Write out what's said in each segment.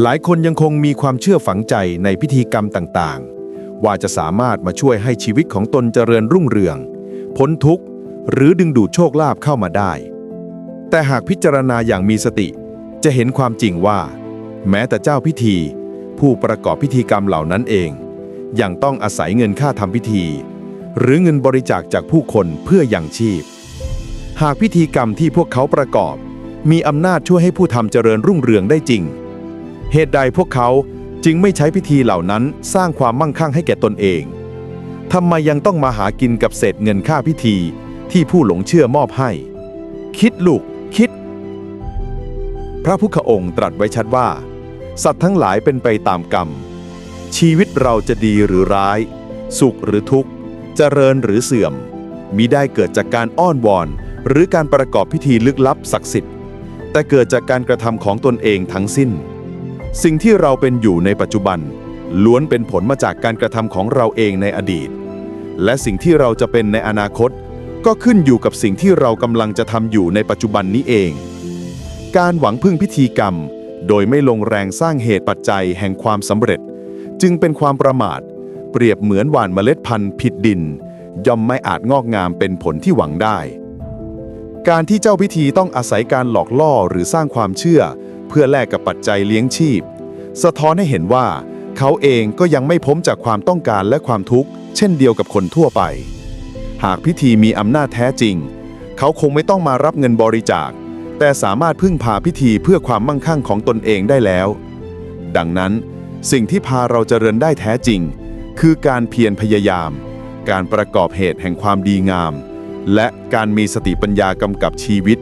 หลายคนยังคงมีความเชื่อฝังใจในพิธีกรรมต่างๆ ว่าจะสามารถมาช่วยให้ชีวิตของตนเจริญรุ่งเรือง พ้นทุกข์ หรือดึงดูดโชคลาภเข้ามาได้ แต่หากพิจารณาอย่างมีสติ จะเห็นความจริงว่า แม้แต่เจ้าพิธี ผู้ประกอบพิธีกรรมเหล่านั้นเองยังต้องอาศัยเงินค่าทำพิธี หรือเงินบริจาคจากผู้คนเพื่อยังชีพ หากพิธีกรรมที่พวกเขาประกอบ มีอำนาจช่วยให้ผู้ทำเจริญรุ่งเรืองได้จริง เหตุใดพวกเขาจึงไม่ใช้พิธีเหล่านั้นสร้างความมั่งคั่งให้แก่ตนเองทำไมยังต้องมาหากินกับเศษเงินค่าพิธีที่ผู้หลงเชื่อมอบให้ คิดลูกคิด พระพุทธองค์ตรัสไว้ชัดว่า สัตว์ทั้งหลายเป็นไปตามกรรม ชีวิตเราจะดีหรือร้าย สุขหรือทุกข์ เจริญหรือเสื่อมมิได้เกิดจากการอ้อนวอน หรือการประกอบพิธีลึกลับศักดิ์สิทธิ์ แต่เกิดจากการกระทำของตนเองทั้งสิ้น สิ่งที่เราเป็นอยู่ในปัจจุบัน ล้วนเป็นผลมาจากการกระทำของเราเองในอดีต และสิ่งที่เราจะเป็นในอนาคต ก็ขึ้นอยู่กับสิ่งที่เรากำลังจะทำอยู่ในปัจจุบันนี้เอง การหวังพึ่งพิธีกรรม โดยไม่ลงแรงสร้างเหตุปัจจัยแห่งความสำเร็จ จึงเป็นความประมาท เปรียบเหมือนหว่านเมล็ดพันธุ์ผิดดิน ย่อมไม่อาจงอกงามเป็นผลที่หวังได้ การที่เจ้าพิธีต้องอาศัยการหลอกล่อหรือสร้างความเชื่อ เพื่อแลกกับปัจจัยเลี้ยงชีพ สะท้อนให้เห็นว่า เขาเองก็ยังไม่พ้นจากความต้องการและความทุกข์ เช่นเดียวกับคนทั่วไป หากพิธีมีอำนาจแท้จริง เขาคงไม่ต้องมารับเงินบริจาค แต่สามารถพึ่งพาพิธีเพื่อความมั่งคั่งของตนเองได้แล้ว ดังนั้น สิ่งที่พาเราเจริญได้แท้จริง คือการเพียรพยายาม การประกอบเหตุแห่งความดีงาม และการมีสติปัญญากำกับชีวิต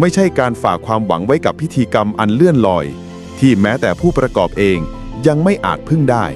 ไม่ใช่การฝากความหวังไว้กับพิธีกรรมอันเลื่อนลอย ที่แม้แต่ผู้ประกอบเองยังไม่อาจพึ่งได้